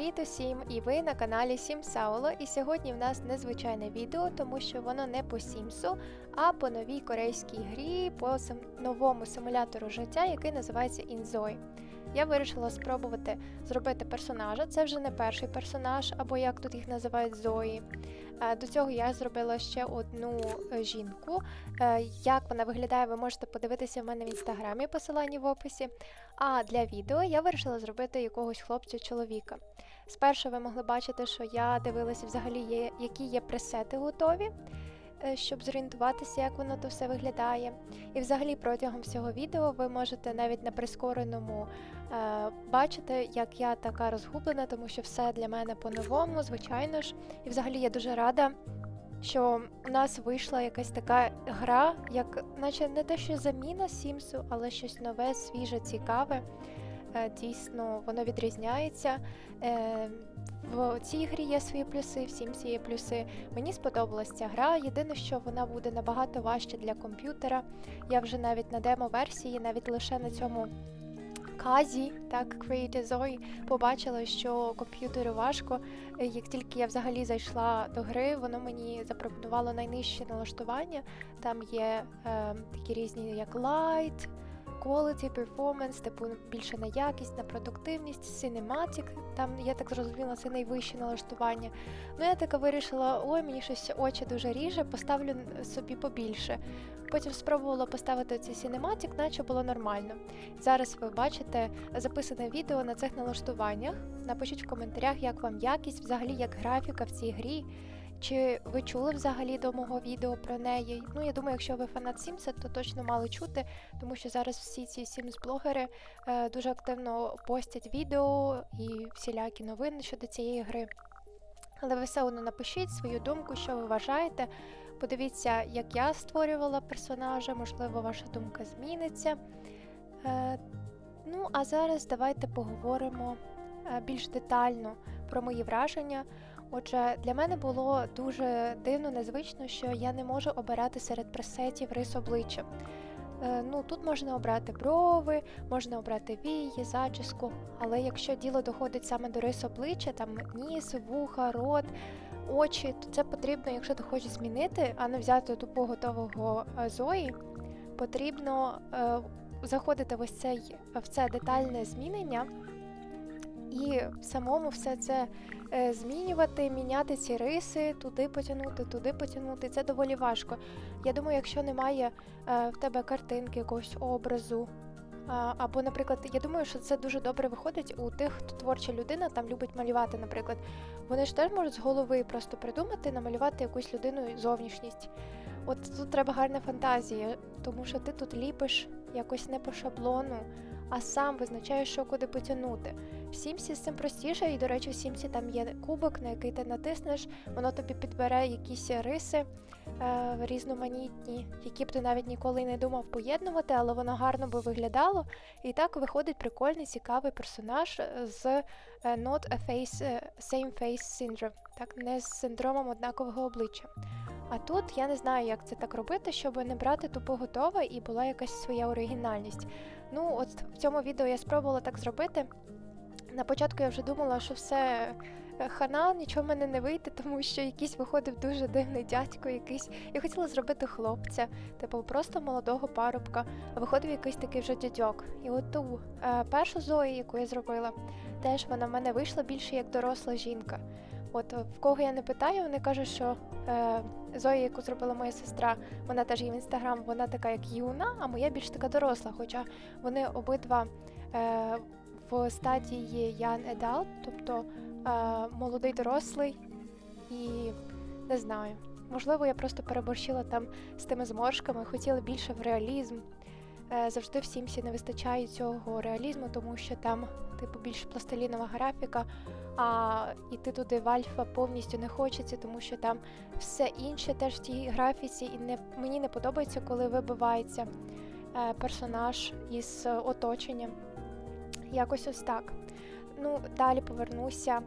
Привіт усім! І ви на каналі Сім Сауло. І сьогодні в нас незвичайне відео, тому що воно не по Сімсу, а по новій корейській грі, по новому симулятору життя, який називається Інзой. Я вирішила спробувати зробити персонажа. Це вже не перший персонаж, або як тут їх називають Зої. Е, До цього я зробила ще одну е, жінку. Е, Як вона виглядає, ви можете подивитися в мене в інстаграмі, посилання в описі. А для відео я вирішила зробити якогось хлопця-чоловіка. Спершу ви могли бачити, що я дивилася взагалі, які є пресети готові, е, щоб зорієнтуватися, як воно то все виглядає. І взагалі протягом всього відео ви можете навіть на прискореному е, бачити, як я така розгублена, тому що все для мене по-новому, звичайно ж. І взагалі я дуже рада. Що у нас вийшла якась така гра, як наче не те, що заміна Сімсу, але щось нове, свіже, цікаве. Е, Дійсно, воно відрізняється. Е, В цій грі є свої плюси, в Сімсі є плюси. Мені сподобалась ця гра. Єдине, що вона буде набагато важче для комп'ютера. Я вже навіть на демо-версії, навіть лише на цьому казі, так, Create a Zoe, побачила, що комп'ютеру важко. Е, Як тільки я взагалі зайшла до гри, воно мені запропонувало найнижче налаштування. Там є е, такі різні, як Light, Quality, Performance, типу більше на якість, на продуктивність, Cinematic, там, я так зрозуміла, це найвище налаштування. Ну, я така вирішила, ой, мені щось очі дуже ріже, поставлю собі побільше. Потім спробувала поставити цей Cinematic, наче було нормально. Зараз ви бачите записане відео на цих налаштуваннях. Напишіть в коментарях, як вам якість, взагалі як графіка в цій грі. Чи ви чули взагалі до мого відео про неї? Ну, я думаю, якщо ви фанат Сімса, то точно мали чути, тому що зараз всі ці Sims-блогери е, дуже активно постять відео і всілякі новини щодо цієї гри. Але ви все одно напишіть свою думку, що ви вважаєте. Подивіться, як я створювала персонажа, можливо, ваша думка зміниться. Е, ну, а зараз давайте поговоримо е, більш детально про мої враження. Отже, для мене було дуже дивно, незвично, що я не можу обирати серед пресетів рис обличчя. Е, ну, тут можна обрати брови, можна обрати вії, зачіску, але якщо діло доходить саме до рис обличчя, там ніс, вуха, рот, очі, то це потрібно, якщо ти хочеш змінити, а не взяти тупо готового е, Зої, потрібно е, заходити в ось цей, в це детальне змінення і самому все це е, змінювати, міняти ці риси, туди потягнути, туди потягнути. Це доволі важко. Я думаю, якщо немає е, в тебе картинки, якогось образу. Або, наприклад, я думаю, що це дуже добре виходить у тих, хто творча людина там любить малювати, наприклад. Вони ж теж можуть з голови просто придумати, намалювати якусь людину зовнішність. От тут треба гарна фантазія, тому що ти тут ліпиш якось не по шаблону, а сам визначаєш, що куди потягнути. В Сімсі з цим простіше, і, до речі, в Сімсі там є кубик, на який ти натиснеш, воно тобі підбере якісь риси е, різноманітні, які б ти навіть ніколи не думав поєднувати, але воно гарно би виглядало. І так виходить прикольний, цікавий персонаж з е, not a face, е, same face syndrome, так, не з синдромом однакового обличчя. А тут я не знаю, як це так робити, щоб не брати тупо готове і була якась своя оригінальність. Ну, от в цьому відео я спробувала так зробити. На початку я вже думала, що все е, хана, нічого в мене не вийде, тому що якийсь виходив дуже дивний дядько, якийсь. Я хотіла зробити хлопця, типу просто молодого парубка, а виходив якийсь такий вже дядьок. І от ту е, першу Зої, яку я зробила, теж вона в мене вийшла більше як доросла жінка. От е, в кого я не питаю, вони кажуть, що е, Зоя, яку зробила моя сестра, вона теж є в інстаграм, вона така як юна, а моя більш така доросла. Хоча вони обидва е, в стадії Young Adult, тобто е, молодий дорослий, і не знаю. Можливо, я просто переборщила там з тими зморшками, хотіла більше в реалізм. Е, Завжди в Сімсі не вистачає цього реалізму, тому що там, типу, більш пластилінова графіка, а іти туди в альфа повністю не хочеться, тому що там все інше теж в тій графіці, і не, мені не подобається, коли вибивається е, персонаж із оточенням. Якось ось так. Ну, далі повернуся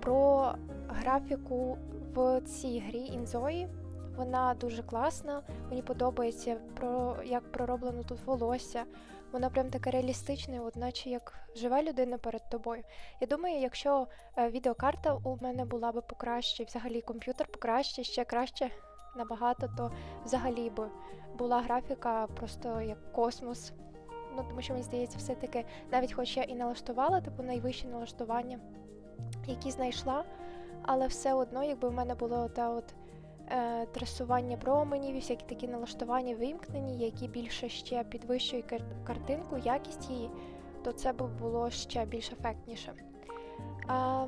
про графіку в цій грі Інзої. Вона дуже класна. Мені подобається про як пророблено тут волосся. Воно прям таке реалістичне, от наче як жива людина перед тобою. Я думаю, якщо е, відеокарта у мене була би покраще, взагалі комп'ютер покраще, ще краще набагато, то взагалі би була графіка просто як космос. Ну тому що мені здається, все-таки навіть хоч я і налаштувала, типу найвищі налаштування, які знайшла, але все одно, якби в мене було та от е, трасування променів, і всякі такі налаштування вимкнені, які більше ще підвищують кар- картинку, якість її, то це б було ще більш ефектніше. А,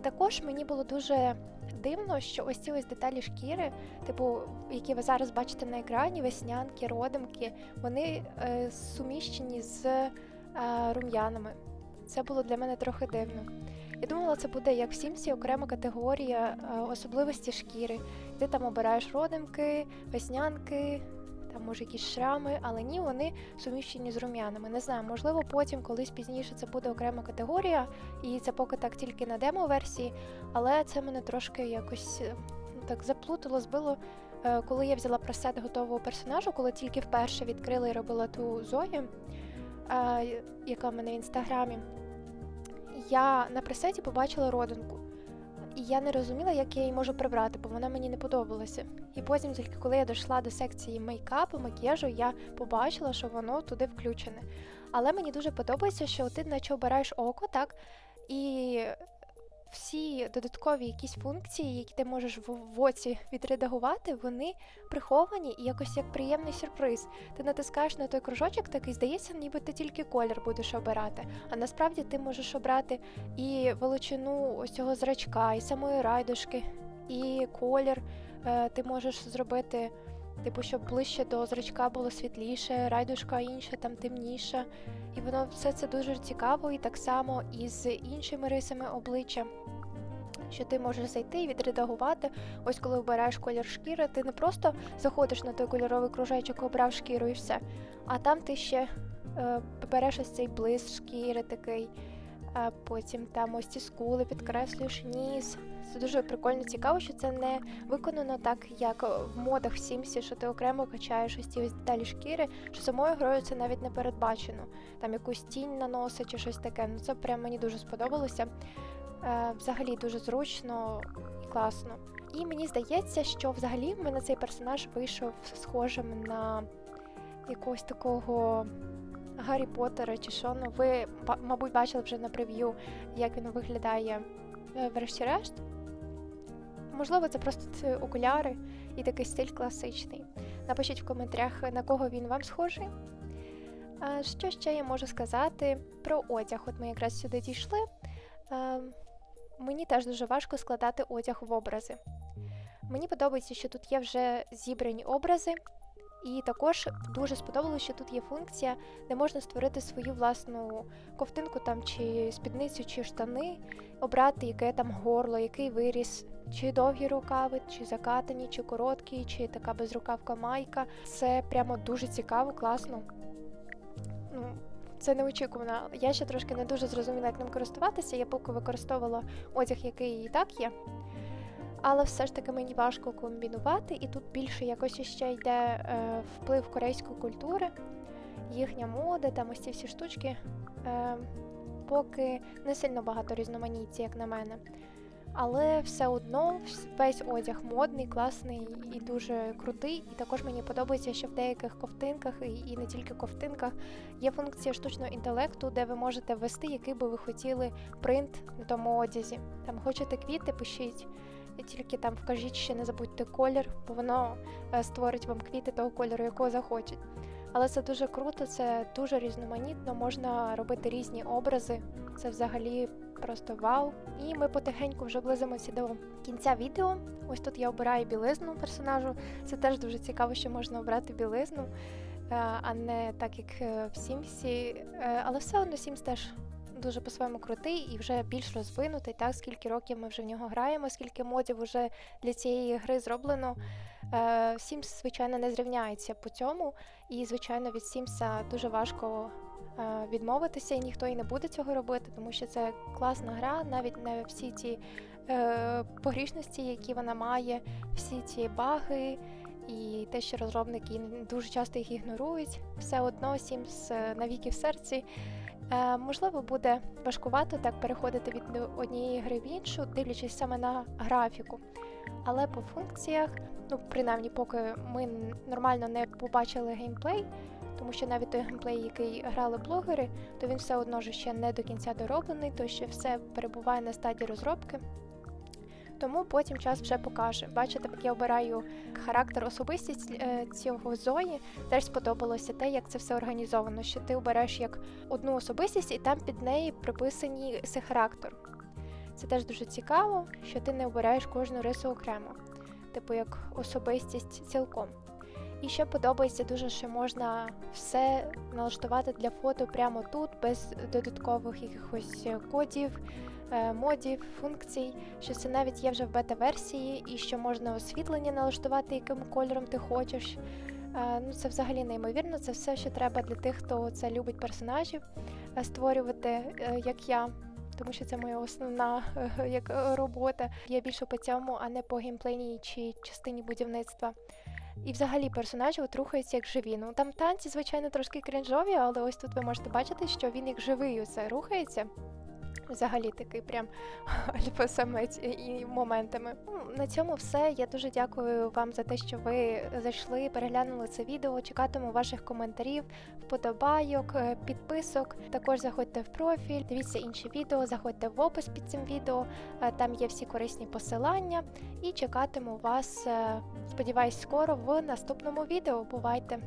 також мені було дуже дивно, що ось ці ось деталі шкіри, типу, які ви зараз бачите на екрані, веснянки, родимки, вони е, суміщені з е, рум'янами. Це було для мене трохи дивно. Я думала, це буде як в Сімсі окрема категорія е, особливості шкіри. Ти там обираєш родимки, веснянки, там може якісь шрами, але ні, вони суміщені з рум'янами. Не знаю, можливо, потім колись пізніше це буде окрема категорія, і це поки так тільки на демо-версії, але це мене трошки якось е, так заплутало, збило. е, Коли я взяла пресет готового персонажа, коли тільки вперше відкрила і робила ту Зою, е, яка в мене в інстаграмі, я на пресеті побачила родинку. І я не розуміла, як я її можу прибрати, бо вона мені не подобалася. І потім, тільки коли я дійшла до секції мейкапу, макіяжу, я побачила, що воно туди включене. Але мені дуже подобається, що ти наче обираєш око, так? І всі додаткові якісь функції, які ти можеш в в оці відредагувати, вони приховані і якось як приємний сюрприз. Ти натискаєш на той кружочок, такий здається, ніби ти тільки колір будеш обирати. А насправді ти можеш обрати і величину ось цього зрачка, і самої райдушки, і колір. Е, Ти можеш зробити, типу, щоб ближче до зрачка було світліше, райдушка інша, там темніша. І воно все це дуже цікаво, і так само і з іншими рисами обличчя. Що ти можеш зайти і відредагувати. Ось коли обираєш колір шкіри, ти не просто заходиш на той кольоровий кружечок, обрав шкіру і все. А там ти ще е, береш ось цей блиск шкіри такий, потім там ось ці скули, підкреслюєш ніс. Це дуже прикольно цікаво, що це не виконано так, як в модах в Сімсі, що ти окремо качаєш ось ці ось деталі шкіри, що самою грою це навіть не передбачено. Там якусь тінь наносить чи щось таке. Ну це прям мені дуже сподобалося. Е, взагалі дуже зручно і класно. І мені здається, що взагалі в мене цей персонаж вийшов схожим на якогось такого Гаррі Поттера чи що. Ну, ви, мабуть, бачили вже на прев'ю, як він виглядає е, врешті-решт. Можливо, це просто ці окуляри і такий стиль класичний. Напишіть в коментарях, на кого він вам схожий. Що ще я можу сказати про одяг? От ми якраз сюди дійшли. Мені теж дуже важко складати одяг в образи. Мені подобається, що тут є вже зібрані образи, і також дуже сподобалося, що тут є функція, де можна створити свою власну ковтинку там, чи спідницю, чи штани, обрати, яке там горло, який виріс, чи довгі рукави, чи закатані, чи короткі, чи така безрукавка майка. Це прямо дуже цікаво, класно. Ну, це неочікувано. Я ще трошки не дуже зрозуміла, як ним користуватися. Я поки використовувала одяг, який і так є. Але все ж таки мені важко комбінувати, і тут більше якось ще йде е, вплив корейської культури, їхня мода, там ось ці всі штучки. Е, поки не сильно багато різноманіття, як на мене. Але все одно весь одяг модний, класний і дуже крутий. І також мені подобається, що в деяких ковтинках, і не тільки ковтинках, є функція штучного інтелекту, де ви можете ввести, який би ви хотіли принт на тому одязі. Там хочете квіти, пишіть. Тільки там вкажіть ще не забудьте колір, бо воно е, створить вам квіти того кольору, якого захочуть. Але це дуже круто, це дуже різноманітно, можна робити різні образи. Це взагалі просто вау. І ми потихеньку вже близимося до кінця відео. Ось тут я обираю білизну персонажу. Це теж дуже цікаво, що можна обрати білизну, е, а не так як е, в Сімсі. Але все одно Сімс теж дуже по-своєму крутий і вже більш розвинутий. Так, скільки років ми вже в нього граємо, скільки модів вже для цієї гри зроблено. Е, Sims, звичайно, не зрівняється по цьому, і, звичайно, від Сімса дуже важко е, відмовитися, і ніхто і не буде цього робити, тому що це класна гра, навіть не всі ці е, погрішності, які вона має, всі ці баги. І те, що розробники дуже часто їх ігнорують, все одно е, навіки в серці. Е, можливо, буде важкувато так переходити від однієї гри в іншу, дивлячись саме на графіку. Але по функціях, ну принаймні, поки ми нормально не побачили геймплей, тому що навіть той геймплей, який грали блогери, то він все одно ж ще не до кінця дороблений, то ще все перебуває на стадії розробки. Тому потім час вже покаже. Бачите, я обираю характер, особистість е, цього Зої. Теж сподобалося те, як це все організовано. Що ти обереш як одну особистість, і там під неї приписані характер. Це теж дуже цікаво, що ти не обираєш кожну рису окремо, типу як особистість цілком. І ще подобається дуже, що можна все налаштувати для фото прямо тут, без додаткових якихось кодів, модів, функцій, що це навіть є вже в бета-версії, і що можна освітлення налаштувати, яким кольором ти хочеш. Е, Ну, це взагалі неймовірно. Це все, що треба для тих, хто це любить персонажів е, створювати, е, як я. Тому що це моя основна е, як е, робота. Я більше по цьому, а не по геймплейній чи частині будівництва. І взагалі персонажі от рухаються як живі. Ну там танці, звичайно, трошки крінжові, але ось тут ви можете бачити, що він як живий усе рухається. Взагалі такий прям альфа-самець і моментами. Ну, на цьому все. Я дуже дякую вам за те, що ви зайшли, переглянули це відео. Чекатиму ваших коментарів, вподобайок, е, підписок. Також заходьте в профіль, дивіться інші відео, заходьте в опис під цим відео. е, Там є всі корисні посилання. І чекатиму вас, е, сподіваюсь, скоро в наступному відео. Бувайте!